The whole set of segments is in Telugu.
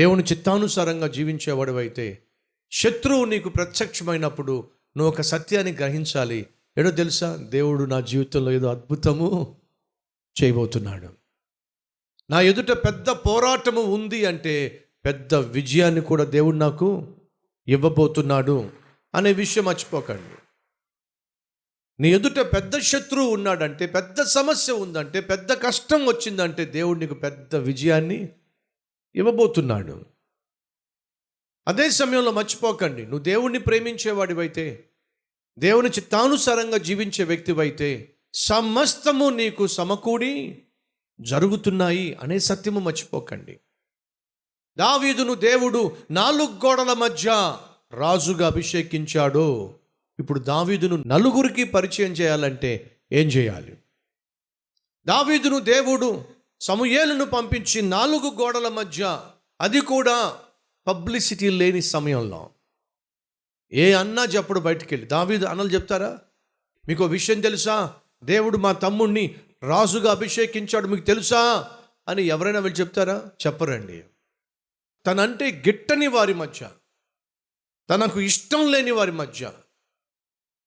దేవుని చిత్తానుసారంగా జీవించేవాడివైతే శత్రువు నీకు ప్రత్యక్షమైనప్పుడు నువ్వు ఒక సత్యాన్ని గ్రహించాలి. ఏడో తెలుసా? దేవుడు నా జీవితంలో ఏదో అద్భుతము చేయబోతున్నాడు. నా ఎదుట పెద్ద పోరాటము ఉంది అంటే పెద్ద విజయాన్ని కూడా దేవుడు నాకు ఇవ్వబోతున్నాడు అనే విషయం మర్చిపోకండి. నీ ఎదుట పెద్ద శత్రువు ఉన్నాడంటే పెద్ద సమస్య ఉందంటే పెద్ద కష్టం వచ్చిందంటే దేవుడు నీకు పెద్ద విజయాన్ని ఇవ్వబోతున్నాడు. అదే సమయంలో మర్చిపోకండి. నువ్వు దేవుణ్ణి ప్రేమించేవాడివైతే దేవుని చిత్తానుసారంగా జీవించే వ్యక్తివైతే సమస్తము నీకు సమకూడి జరుగుతున్నాయి అనే సత్యము మర్చిపోకండి. దావీదును దేవుడు నాలుగు గోడల మధ్య రాజుగా అభిషేకించాడు. ఇప్పుడు దావీదును నలుగురికి పరిచయం చేయాలంటే ఏం చేయాలి? దావీదును దేవుడు సమూయేలును పంపించి నాలుగు గోడల మధ్య అది కూడా పబ్లిసిటీ లేని సమయంలో. ఏ అన్నా చెప్పడు బయటికి వెళ్ళి దావీదు అన్నలు చెప్తారా? మీకు విషయం తెలుసా? దేవుడు మా తమ్ముణ్ణి రాజుగా అభిషేకించాడు. మీకు తెలుసా? అని ఎవరైనా వెళ్ళి చెప్తారా? చెప్పరండి. తనంటే గిట్టని వారి మధ్య తనకు ఇష్టం లేని వారి మధ్య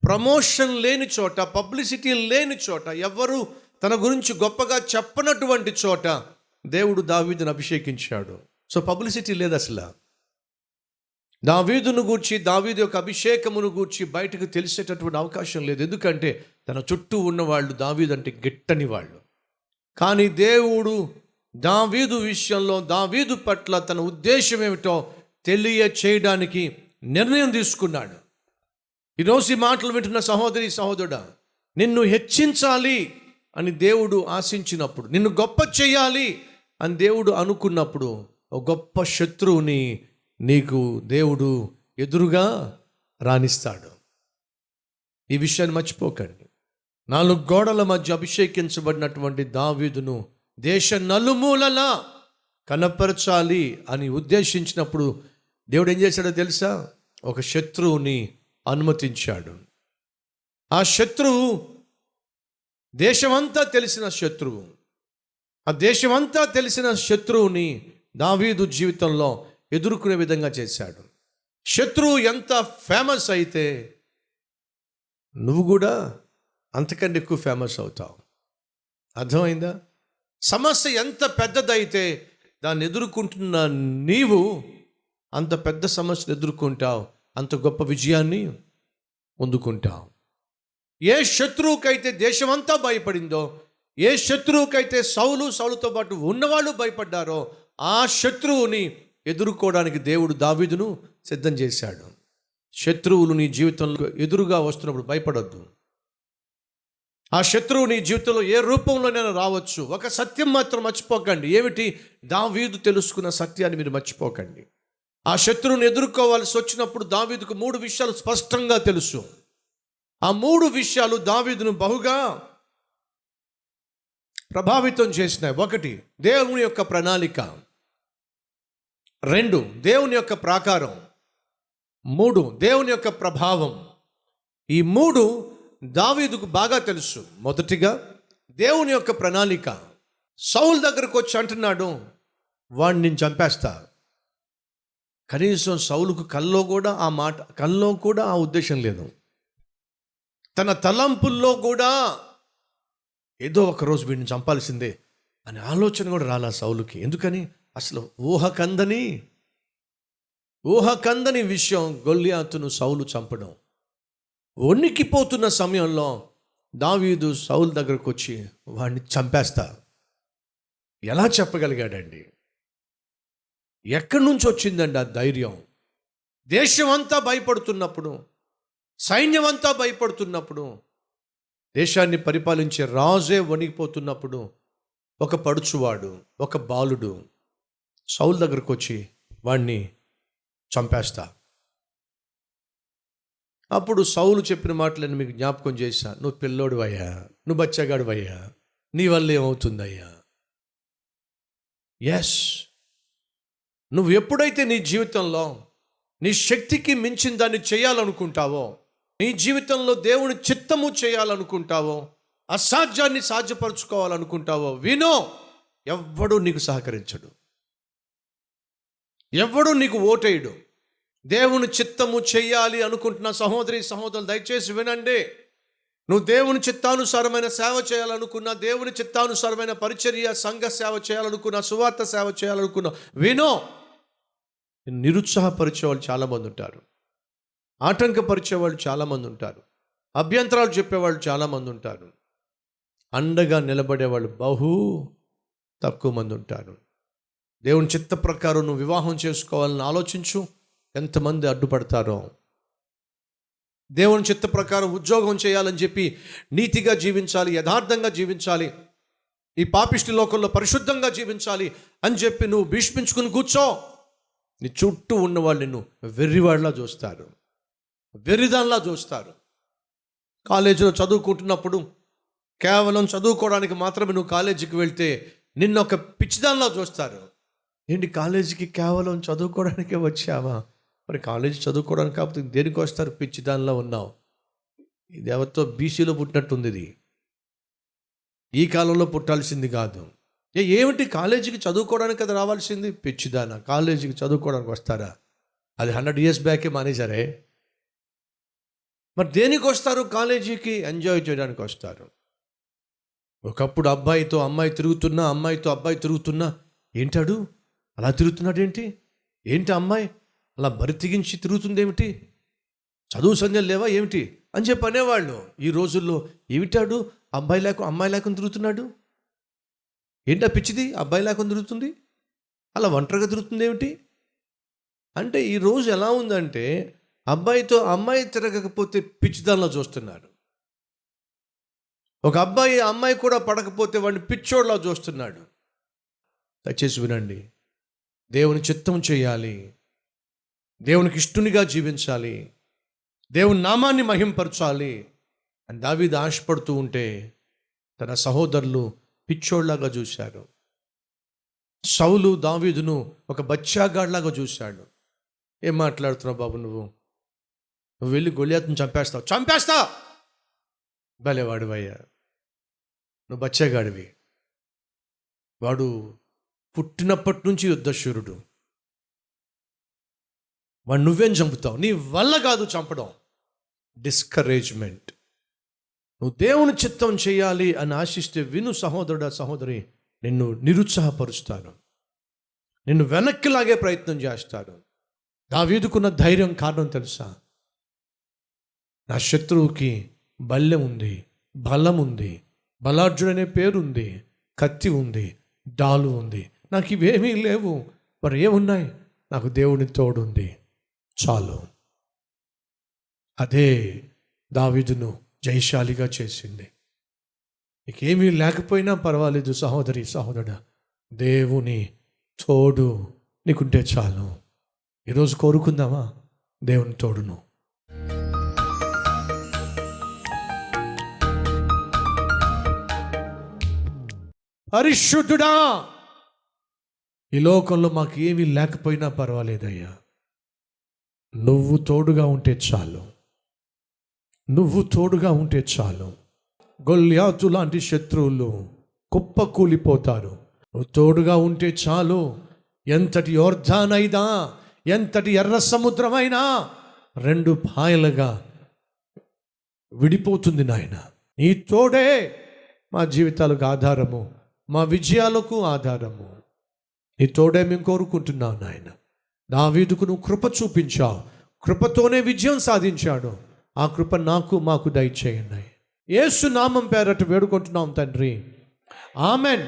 ప్రమోషన్ లేని చోట పబ్లిసిటీ లేని చోట ఎవరు తన గురించి గొప్పగా చెప్పనటువంటి చోట దేవుడు దావీదును అభిషేకించాడు. సో పబ్లిసిటీ లేదు అసలు. దావీదును గూర్చి దావీదు యొక్క అభిషేకమును గూర్చి బయటకు తెలిసేటటువంటి అవకాశం లేదు. ఎందుకంటే తన చుట్టూ ఉన్నవాళ్ళు దావీదు అంటే గిట్టని వాళ్ళు. కానీ దేవుడు దావీదు విషయంలో దావీదు పట్ల తన ఉద్దేశం ఏమిటో తెలియ చేయడానికి నిర్ణయం తీసుకున్నాడు. ఈరోజు ఈ మాటలు వింటున్న సహోదరి సహోదరుడా నిన్ను హెచ్చించాలి. అని దేవుడు ఆశించినప్పుడు నిన్ను గొప్ప చేయాలి అని దేవుడు అనుకున్నప్పుడు ఒక గొప్ప శత్రువుని నీకు దేవుడు ఎదురుగా రాణిస్తాడు. ఈ విషయాన్ని మర్చిపోకండి. నాలుగు గోడల మధ్య అభిషేకించబడినటువంటి దావీదును దేశ నలుమూలలా కనపరచాలి అని ఉద్దేశించినప్పుడు దేవుడు ఏం చేశాడో తెలుసా? ఒక శత్రువుని అనుమతించాడు. ఆ శత్రువు దేశమంతా తెలిసిన శత్రువు. ఆ దేశమంతా తెలిసిన శత్రువుని దావీదు జీవితంలో ఎదుర్కొనే విధంగా చేశాడు. శత్రువు ఎంత ఫేమస్ అయితే నువ్వు కూడా అంతకంటే ఎక్కువ ఫేమస్ అవుతావు. అర్థమైందా? సమస్య ఎంత పెద్దదైతే దాన్ని ఎదుర్కొంటున్న నీవు అంత పెద్ద సమస్యను ఎదుర్కొంటావు అంత గొప్ప విజయాన్ని పొందుకుంటావు. ఏ శత్రువుకైతే దేశమంతా భయపడిందో ఏ శత్రువుకైతే సౌలు సౌలుతో పాటు ఉన్నవాళ్ళు భయపడ్డారో ఆ శత్రువుని ఎదుర్కోవడానికి దేవుడు దావీదును సిద్ధం చేశాడు. శత్రువులు నీ జీవితంలో ఎదురుగా వస్తున్నప్పుడు భయపడొద్దు. ఆ శత్రువు నీ జీవితంలో ఏ రూపంలోనైనా రావచ్చు. ఒక సత్యం మాత్రం మర్చిపోకండి. ఏమిటి? దావీదు తెలుసుకున్న సత్యాన్ని మీరు మర్చిపోకండి. ఆ శత్రువుని ఎదుర్కోవాల్సి వచ్చినప్పుడు దావీదుకు మూడు విషయాలు స్పష్టంగా తెలుసు. ఆ మూడు విషయాలు దావీదును బహుగా ప్రభావితం చేసినాయి. ఒకటి దేవుని యొక్క ప్రణాళిక. రెండు దేవుని యొక్క ప్రాకారం. మూడు దేవుని యొక్క ప్రభావం. ఈ మూడు దావీదుకు బాగా తెలుసు. మొదటిగా దేవుని యొక్క ప్రణాళిక. సౌల్ దగ్గరకు వచ్చి అంటున్నాడు వాడిని నేను చంపేస్తా. కనీసం సౌలుకు కల్లో కూడా ఆ మాట కల్లో కూడా ఆ ఉద్దేశం లేదు. తన తలంపుల్లో కూడా ఏదో ఒక రోజు వీడిని చంపాల్సిందే అనే ఆలోచన కూడా రాలా సౌలుకి. ఎందుకని? అసలు ఊహ కందని ఊహ కందని విషయం గొల్లియాతును సౌలు చంపడం. వణికిపోతున్న సమయంలో దావీదు సౌలు దగ్గరకు వచ్చి వాడిని చంపేస్తా. ఎలా చెప్పగలిగాడండి? ఎక్కడి నుంచి వచ్చిందండి ఆ ధైర్యం? దేశమంతా భయపడుతున్నప్పుడు సైన్యమంతా భయపడుతున్నప్పుడు దేశాన్ని పరిపాలించే రాజే వణిగిపోతున్నప్పుడు ఒక పడుచువాడు ఒక బాలుడు సౌల్ దగ్గరకు వచ్చి వాణ్ణి చంపేస్తా. అప్పుడు సౌలు చెప్పిన మాటలను మీకు జ్ఞాపకం చేశా నువ్వు పిల్లోడువయ్యా నువ్వు బచ్చగాడువయ్యా నీ వల్ల ఏమవుతుందయ్యా ఎస్ నువ్వు ఎప్పుడైతే నీ జీవితంలో నీ శక్తికి మించిన దాన్ని చేయాలనుకుంటావో నీ జీవితంలో దేవుని చిత్తము చేయాలనుకుంటావో అసాధ్యాన్ని సాధ్యపరచుకోవాలనుకుంటావో వినో ఎవ్వడూ నీకు సహకరించడు. ఎవడు నీకు ఓటేయడు. దేవుని చిత్తము చెయ్యాలి అనుకుంటున్న సహోదరి సహోదరులు దయచేసి వినండి. నువ్వు దేవుని చిత్తానుసారమైన సేవ చేయాలనుకున్నా దేవుని చిత్తానుసారమైన పరిచర్య సంఘ సేవ చేయాలనుకున్నా సువార్త సేవ చేయాలనుకున్నా వినో. నిరుత్సాహపరిచే వాళ్ళు చాలామంది ఉంటారు. ఆటంకపరిచే వాళ్ళు చాలామంది ఉంటారు. అభ్యంతరాలు చెప్పేవాళ్ళు చాలామంది ఉంటారు. అండగా నిలబడేవాళ్ళు బహు తక్కువ మంది ఉంటారు. దేవుని చిత్త ప్రకారం నువ్వు వివాహం చేసుకోవాలని ఆలోచించు. ఎంతమంది అడ్డుపడతారో. దేవుని చిత్త ప్రకారం ఉద్యోగం చేయాలని చెప్పి నీతిగా జీవించాలి యథార్థంగా జీవించాలి ఈ పాపిష్టి లోకంలో పరిశుద్ధంగా జీవించాలి అని చెప్పి నువ్వు భీష్మించుకుని కూర్చో. నీ చుట్టూ ఉన్నవాళ్ళు నిన్ను వెర్రివాడిలా చూస్తారు. వెరిదాన్లా చూస్తారు. కాలేజీలో చదువుకుంటున్నప్పుడు కేవలం చదువుకోవడానికి మాత్రమే నువ్వు కాలేజీకి వెళ్తే నిన్న ఒక పిచ్చిదానిలా చూస్తారు. ఏంటి కాలేజీకి కేవలం చదువుకోవడానికే వచ్చావా? మరి కాలేజీ చదువుకోవడానికి కాకపోతే దేనికి వస్తారు? పిచ్చిదానిలో ఉన్నావు. ఇది ఎవరితో బీసీలో పుట్టినట్టుంది ఇది. ఈ కాలంలో పుట్టాల్సింది కాదు. ఏ ఏమిటి? కాలేజీకి చదువుకోవడానికి అది రావాల్సింది? పిచ్చిదానా? కాలేజీకి చదువుకోవడానికి వస్తారా? అది హండ్రెడ్ ఇయర్స్ బ్యాకే మానేశారే. మరి దేనికి వస్తారు? కాలేజీకి ఎంజాయ్ చేయడానికి వస్తారు. ఒకప్పుడు అబ్బాయితో అమ్మాయి తిరుగుతున్నా అమ్మాయితో అబ్బాయి తిరుగుతున్నా ఏంటాడు? అలా తిరుగుతున్నాడు ఏంటి ఏంటి అమ్మాయి? అలా బరి తెగించి తిరుగుతుందేమిటి? చదువు సంధ్యలు లేవా ఏమిటి? అని చెప్పి అనేవాళ్ళు. ఈ రోజుల్లో ఏమిటాడు? అబ్బాయి లేక అమ్మాయి లేకుండా తిరుగుతున్నాడు? ఏంటా పిచ్చిది? అబ్బాయి లేకుండా తిరుగుతుంది? అలా ఒంటరిగా తిరుగుతుంది ఏమిటి అంటే ఈరోజు ఎలా ఉందంటే అబ్బాయితో అమ్మాయి తిరగకపోతే పిచ్చిదానిలో చూస్తున్నారు ఒక అబ్బాయి అమ్మాయి కూడా పడకపోతే వాడిని పిచ్చోడ్లా చూస్తున్నాడు. దయచేసి వినండి. దేవుని చిత్తం చేయాలి. దేవునికి ఇష్టునిగా జీవించాలి. దేవుని నామాన్ని మహింపరచాలి అని దావీది ఆశపడుతూ ఉంటే తన సహోదరులు పిచ్చోళ్ళాగా చూశారు. సౌలు దావీదును ఒక బచ్చాగాడ్లాగా చూశాడు. ఏం మాట్లాడుతున్నావు బాబు నువ్వు? నువ్వు వెళ్ళి గొలియాత్ని చంపేస్తావు. చంపేస్తా భలేవాడు అయ్యా నువ్వు బచ్చేగాడివి. వాడు పుట్టినప్పటి నుంచి యుద్ధశూరుడు. వాడు నువ్వేం చంపుతావు? నీ వల్ల కాదు చంపడం. డిస్కరేజ్మెంట్. నువ్వు దేవుని చిత్తం చేయాలి అని ఆశిస్తే విను సహోదరుడ సహోదరి నిన్ను నిరుత్సాహపరుస్తాను. నిన్ను వెనక్కి లాగే ప్రయత్నం చేస్తాడు దావీదుకున్న ధైర్యం కారణం తెలుసా? నా శత్రువుకి బల్లె ఉంది బలం ఉంది బలార్జుడనే పేరుంది కత్తి ఉంది డాలు ఉంది. నాకు ఇవేమీ లేవు. మరి ఏమున్నాయి? నాకు దేవుని తోడుంది. చాలు. అదే దావీదును జయశాలిగా చేసింది. నీకేమీ లేకపోయినా పర్వాలేదు సహోదరి సహోదర దేవుని తోడు నీకుంటే చాలు. ఈరోజు కోరుకుందామా? దేవుని తోడును. పరిశుద్ధుడా! ఈ లోకంలో మాకు ఏమీ లేకపోయినా పర్వాలేదయ్యా. నువ్వు తోడుగా ఉంటే చాలు. నువ్వు తోడుగా ఉంటే చాలు. గొల్యాతు లాంటి శత్రువులు కుప్ప కూలిపోతారు నువ్వు తోడుగా ఉంటే చాలు. ఎంతటి యోర్ధానైనా ఎంతటి ఎర్ర సముద్రమైనా రెండు పాయలుగా విడిపోతుంది నాయన. నీ తోడే మా జీవితాలకు ఆధారము. మా విజయాలకు ఆధారము. నీ తోడే మేము కోరుకుంటున్నావు నాయన. దావీదుకు నువ్వు కృప చూపించావు. కృపతోనే విజయం సాధించాడు. ఆ కృప నాకు మాకు దయచేయండి. యేసు నామం పేరట వేడుకుంటున్నాం తండ్రి. ఆమెన్.